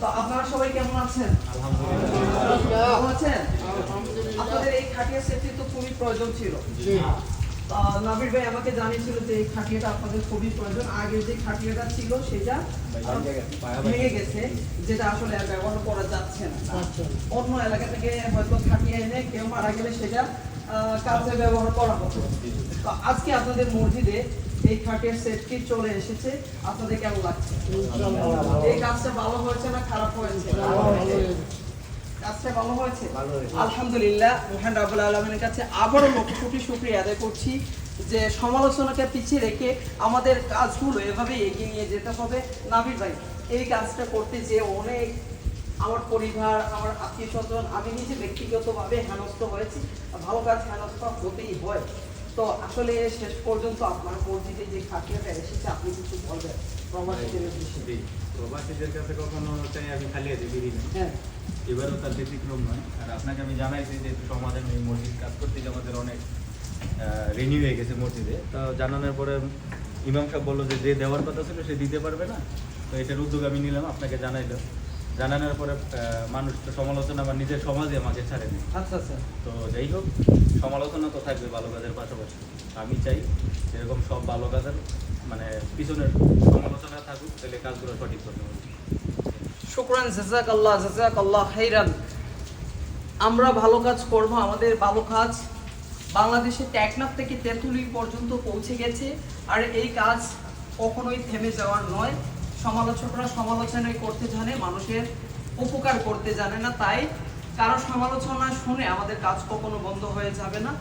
তো আপনারা সবাই কেমন আছেন? আছেন? আপনাদের এই খাটিয়া সেটটি তো খুবই প্রয়োজন ছিল। নাবির ভাই আমাকে জানিয়েছিল যে এই খাটিয়াটা আপনাদের খুবই প্রয়োজন। আগে যে খাটিয়াটা ছিল সেটা ভেঙে গেছে যেটা আসলে আর ব্যবহার করা যাচ্ছে না। অন্য এলাকা থেকে হয়তো খাটিয়ে এনে কেউ মারা গেলে সেটা কাজে ব্যবহার করা হতো। তো আজকে আপনাদের মসজিদে এই সেটটি চলে এসেছে। আপনাদের কেমন লাগছে? এই কাজটা ভালো হয়েছে না খারাপ হয়েছে? কাজটা ভালো হয়েছে? আলহামদুলিল্লাহ মহান রাব্বুল আলমিনের কাছে আবারও লক্ষ কোটি শুক্রিয়া আদায় করছি যে সমালোচনাকে পিছিয়ে রেখে আমাদের কাজগুলো এভাবে এগিয়ে নিয়ে যেতে হবে। নাবির ভাই এই কাজটা করতে যে অনেক আমার পরিবার আমার আত্মীয় স্বজন আমি নিজে ব্যক্তিগতভাবে হেনস্থ হয়েছি। ভালো কাজ হেনস্থ হতেই হয়। তো আসলে শেষ পর্যন্ত আপনার মসজিদে যে খাটিয়াটা এসেছে আপনি কিছু বলবেন? প্রবাসীদের উদ্দেশ্যে। প্রবাসীদের কাছে কখনো চাই আমি খালি হাতে বেরিয়ে না। হ্যাঁ। এবারও তার ব্যতিক্রম নয়। আর আপনাকে আমি জানাইছি যে সমাধান এই মসজিদ কাজ করতে গিয়ে আমাদের অনেক রেনিউ হয়ে গেছে মসজিদে। তো জানানোর পরে ইমাম সাহেব বলল যে যে দেওয়ার কথা ছিল সে দিতে পারবে না। তো এটার উদ্যোগ আমি নিলাম আপনাকে জানাইলাম। জানানোর পরে মানুষ তো সমালোচনা বা নিজের সমাজে আমাকে ছাড়েনি। আচ্ছা আচ্ছা। তো যাই হোক সমালোচনা তো থাকবে ভালো কাজের পাশাপাশি। আমি চাই এরকম সব ভালো কাজের মানে পিছনের সমালোচনা থাকুক তাহলে কাজগুলো সঠিক করতে হবে শুক্রান জাজাক আল্লাহ জাজাক আল্লাহ খাইরান। আমরা ভালো কাজ করব আমাদের ভালো কাজ বাংলাদেশে টেকনাফ থেকে তেঁতুলি পর্যন্ত পৌঁছে গেছে আর এই কাজ কখনোই থেমে যাওয়ার নয়। সমালোচকরা সমালোচনাই করতে জানে, মানুষের উপকার করতে জানে না, তাই কারও সমালোচনা শুনে আমাদের কাজ কখনো বন্ধ হয়ে যাবে না।